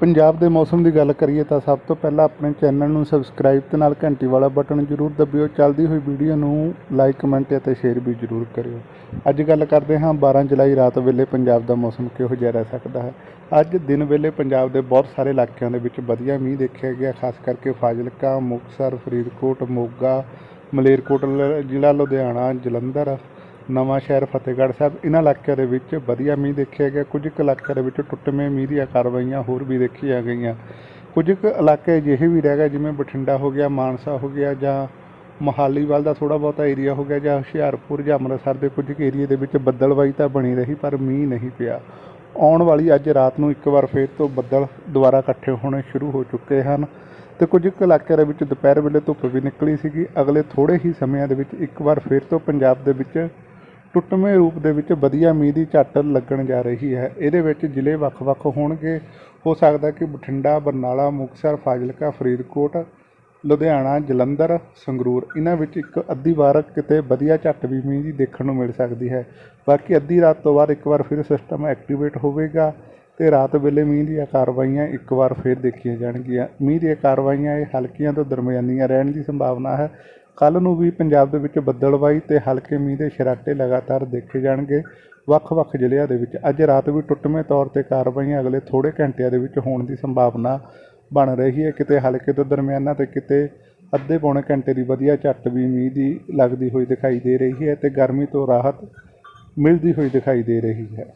ਪੰਜਾਬ ਦੇ ਮੌਸਮ ਦੀ ਗੱਲ ਕਰੀਏ ਤਾਂ ਸਭ ਤੋਂ ਪਹਿਲਾਂ ਆਪਣੇ ਚੈਨਲ ਨੂੰ ਸਬਸਕ੍ਰਾਈਬ ਤੇ ਨਾਲ ਘੰਟੀ ਵਾਲਾ ਬਟਨ ਜ਼ਰੂਰ ਦਬਿਓ। ਚੱਲਦੀ ਹੋਈ ਵੀਡੀਓ ਨੂੰ ਲਾਈਕ, ਕਮੈਂਟ ਅਤੇ ਸ਼ੇਅਰ ਵੀ ਜ਼ਰੂਰ ਕਰਿਓ। ਅੱਜ ਗੱਲ ਕਰਦੇ ਹਾਂ 12 ਜੁਲਾਈ ਰਾਤ ਵੇਲੇ ਪੰਜਾਬ ਦਾ ਮੌਸਮ ਕਿਹੋ ਜਿਹਾ ਰਹਿ ਸਕਦਾ ਹੈ। ਅੱਜ ਦਿਨ ਵੇਲੇ ਪੰਜਾਬ ਦੇ ਬਹੁਤ ਸਾਰੇ ਇਲਾਕਿਆਂ ਦੇ ਵਿੱਚ ਵਧੀਆ ਮੀਂਹ ਦੇਖਿਆ ਗਿਆ, ਖਾਸ ਕਰਕੇ ਫਾਜ਼ਿਲਕਾ, ਮੁਕਤਸਰ, ਫਰੀਦਕੋਟ, ਮੋਗਾ ਮਲੇਰਕੋਟ ਜ਼ਿਲ੍ਹਾ ਲੁਧਿਆਣਾ, ਜਲੰਧਰ ਨਵਾਂ ਸ਼ਹਿਰ ਫਤਿਹਗੜ੍ਹ ਸਾਹਿਬ, ਇਹਨਾਂ ਇਲਾਕਿਆਂ ਦੇ ਵਿੱਚ ਵਧੀਆ ਮੀਂਹ ਦੇਖਿਆ ਗਿਆ। ਕੁਝ ਕੁ ਇਲਾਕਿਆਂ ਦੇ ਵਿੱਚ ਟੁੱਟਵੇਂ ਮੀਂਹ ਦੀਆਂ ਕਾਰਵਾਈਆਂ ਹੋਰ ਵੀ ਦੇਖੀਆਂ ਗਈਆਂ। ਕੁਝ ਕੁ ਇਲਾਕੇ ਅਜਿਹੇ ਵੀ ਰਹਿ ਗਏ ਜਿਵੇਂ ਬਠਿੰਡਾ ਹੋ ਗਿਆ, ਮਾਨਸਾ ਹੋ ਗਿਆ ਜਾਂ ਮੋਹਾਲੀ ਵੱਲ ਦਾ ਥੋੜਾ ਬਹੁਤਾ ਏਰੀਆ ਹੋ ਗਿਆ ਜਾਂ ਹੁਸ਼ਿਆਰਪੁਰ ਜਾਂ ਅੰਮ੍ਰਿਤਸਰ ਦੇ ਕੁਝ ਕੁ ਏਰੀਏ ਦੇ ਵਿੱਚ ਬੱਦਲਵਾਈ ਤਾਂ ਬਣੀ ਰਹੀ ਪਰ ਮੀਂਹ ਨਹੀਂ ਪਿਆ। ਆਉਣ ਵਾਲੀ ਅੱਜ ਰਾਤ ਨੂੰ ਇੱਕ ਵਾਰ ਫੇਰ ਤੋਂ ਬੱਦਲ ਦੁਬਾਰਾ ਇਕੱਠੇ ਹੋਣੇ ਸ਼ੁਰੂ ਹੋ ਚੁੱਕੇ ਹਨ ਤੇ ਕੁਝ ਕੁ ਇਲਾਕਿਆਂ ਦੇ ਵਿੱਚ ਦੁਪਹਿਰ ਵੇਲੇ ਧੁੱਪ ਵੀ ਨਿਕਲੀ ਸੀਗੀ। ਅਗਲੇ ਥੋੜੇ ਹੀ ਸਮਿਆਂ ਦੇ ਵਿੱਚ ਇੱਕ ਵਾਰ ਫੇਰ ਤੋਂ ਪੰਜਾਬ ਦੇ ਵਿੱਚ ਟੁੱਟਵੇਂ ਰੂਪ ਦੇ ਵਿੱਚ ਵਧੀਆ ਮੀਂਹ ਦੀ ਝੱਟ ਲੱਗਣ ਜਾ ਰਹੀ ਹੈ। ਇਹਦੇ ਵਿੱਚ ਜ਼ਿਲ੍ਹੇ ਵੱਖ-ਵੱਖ ਹੋਣਗੇ। ਹੋ ਸਕਦਾ ਕਿ ਬਠਿੰਡਾ, ਬਰਨਾਲਾ, ਮੁਕਤਸਰ, ਫਾਜ਼ਿਲਕਾ, ਫਰੀਦਕੋਟ, ਲੁਧਿਆਣਾ, ਜਲੰਧਰ, ਸੰਗਰੂਰ, ਇਹਨਾਂ ਵਿੱਚ ਇੱਕ ਅੱਧੀ ਵਾਰ ਕਿਤੇ ਵਧੀਆ ਝੱਟ ਵੀ ਮੀਂਹ ਦੀ ਦੇਖਣ ਨੂੰ ਮਿਲ ਸਕਦੀ ਹੈ। ਬਾਕੀ ਅੱਧੀ ਰਾਤ ਤੋਂ ਬਾਅਦ ਇੱਕ ਵਾਰ ਫਿਰ ਸਿਸਟਮ ਐਕਟੀਵੇਟ ਹੋਵੇਗਾ। ਤੇ ਰਾਤ ਵੇਲੇ ਮੀਂਹ ਦੀਆਂ ਕਾਰਵਾਈਆਂ ਇੱਕ ਵਾਰ ਫਿਰ ਦੇਖੀਆਂ ਜਾਣਗੀਆਂ। ਮੀਂਹ ਦੀਆਂ ਕਾਰਵਾਈਆਂ ਇਹ ਹਲਕੀਆਂ ਤੋਂ ਦਰਮਿਆਨੀਆਂ ਰਹਿਣ ਦੀ ਸੰਭਾਵਨਾ ਹੈ। ਕੱਲ ਨੂੰ ਵੀ ਪੰਜਾਬ ਦੇ ਵਿੱਚ ਬੱਦਲਵਾਈ ਤੇ ਹਲਕੇ ਮੀਂਹ ਦੇ ਛਰਾਟੇ ਲਗਾਤਾਰ ਦੇਖੇ ਜਾਣਗੇ। ਵੱਖ-ਵੱਖ ਜ਼ਿਲ੍ਹਿਆਂ ਦੇ ਵਿੱਚ ਅੱਜ ਰਾਤ ਵੀ ਟੁੱਟਵੇਂ ਤੌਰ ਤੇ ਕਾਰਵਾਈਆਂ ਅਗਲੇ ਥੋੜੇ ਘੰਟਿਆਂ ਦੇ ਵਿੱਚ ਹੋਣ ਦੀ ਸੰਭਾਵਨਾ ਬਣ ਰਹੀ ਹੈ। ਕਿਤੇ ਹਲਕੇ ਤੋਂ ਦਰਮਿਆਨਾ ਤੇ ਕਿਤੇ ਅੱਧੇ ਪੌਣੇ ਘੰਟੇ ਦੀ ਵਧੀਆ ਝੱਟ ਵੀ ਮੀਂਹ ਦੀ ਲੱਗਦੀ ਹੋਈ ਦਿਖਾਈ ਦੇ ਰਹੀ ਹੈ ਤੇ ਗਰਮੀ ਤੋਂ ਰਾਹਤ ਮਿਲਦੀ ਹੋਈ ਦਿਖਾਈ ਦੇ ਰਹੀ ਹੈ।